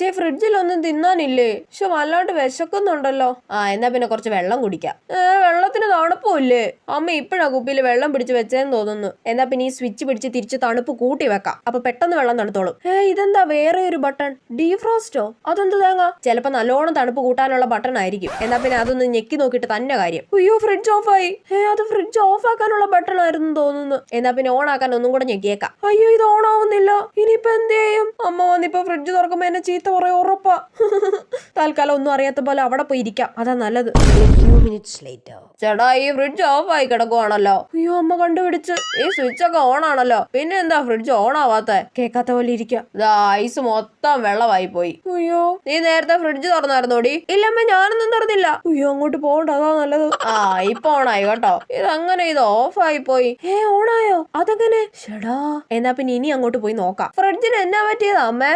ശേ ഫ്രിഡ്ജിലൊന്നും തിന്നാനില്ലേ. പക്ഷെ വല്ലാണ്ട് വിശക്കുന്നുണ്ടല്ലോ. ആ എന്നാ പിന്നെ കുറച്ച് വെള്ളം കുടിക്കാം. ഏ വെള്ളത്തിന് തണുപ്പില്ലേ അമ്മ ഇപ്പഴാ കുപ്പിയിൽ വെള്ളം പിടിച്ച് വെച്ചേന്ന് തോന്നുന്നു. എന്നാ പിന്നെ ഈ സ്വിച്ച് പിടിച്ച് തിരിച്ച് തണുപ്പ് കൂട്ടി വെക്കാം. അപ്പൊ പെട്ടെന്ന് വെള്ളം തണുത്തോളും. ഏ ഇതെന്താ വേറെ ഒരു ബട്ടൺ? ഡീഫ്രോസ്റ്റോ? അതെന്ത് തേങ്ങ? ചിലപ്പോ നല്ലോണം തണുപ്പ് കൂട്ടാനുള്ള ബട്ടൺ ആയിരിക്കും. എന്നാ പിന്നെ അതൊന്ന് ഞെക്കി നോക്കിയിട്ട് തന്നെ കാര്യം. അയ്യോ ഫ്രിഡ്ജ് ഓഫ് ആയി ഏ അത് ഫ്രിഡ്ജ് ഓഫ് ആക്കാനുള്ള ബട്ടൺ ആയിരുന്നു തോന്നുന്നു. എന്നാ പിന്നെ ഓൺ ആക്കാൻ ഒന്നും കൂടെ ഞെക്കിയേക്കാം. അയ്യോ ഇത് ഓൺ ആവുന്നില്ല ഇനിയിപ്പോ എന്ത് ചെയ്യും? അമ്മ ഇപ്പൊ ഫ്രിഡ്ജ് തുറക്കുമ്പോ എന്നെ ചീത്ത കുറേ ഉറപ്പാ. തൽക്കാലം ഒന്നും അറിയാത്ത പോലെ അവിടെ പോയി ഇരിക്കാം. അതാ നല്ലത്. ചേട്ടാ ഈ ഫ്രിഡ്ജ് ഓഫ് ആയി കിടക്കുവാണല്ലോ. അയ്യോ അമ്മ കണ്ടുപിടിച്ച്. ഈ സ്വിച്ച് ഒക്കെ ഓൺ ആണല്ലോ. പിന്നെ എന്താ ഫ്രിഡ്ജ് ഓൺ ആവാത്ത? കേക്കാത്ത പോലെ ഇരിക്കാം. ഐസ് മൊത്തം വെള്ളമായി പോയി. അയ്യോ നീ നേരത്തെ ഫ്രിഡ്ജ് തുറന്നായിരുന്നോടി? ഇല്ലമ്മ ഞാനൊന്നും തുറന്നില്ല. അയ്യോ അങ്ങോട്ട് പോകണ്ട. അതാ നല്ലത്. ആ ഇപ്പൊ ഓണായി കേട്ടോ. ഇതങ്ങനെ ഇത് ഓഫ് ആയി പോയി. ഏ ഓണായോ അതങ്ങനെ. ചേടാ എന്നാ പിന്നെ ഇനി അങ്ങോട്ട് പോയി നോക്കാം. ഫ്രിഡ്ജിന് എന്നാ പറ്റിയതാ അമ്മേ?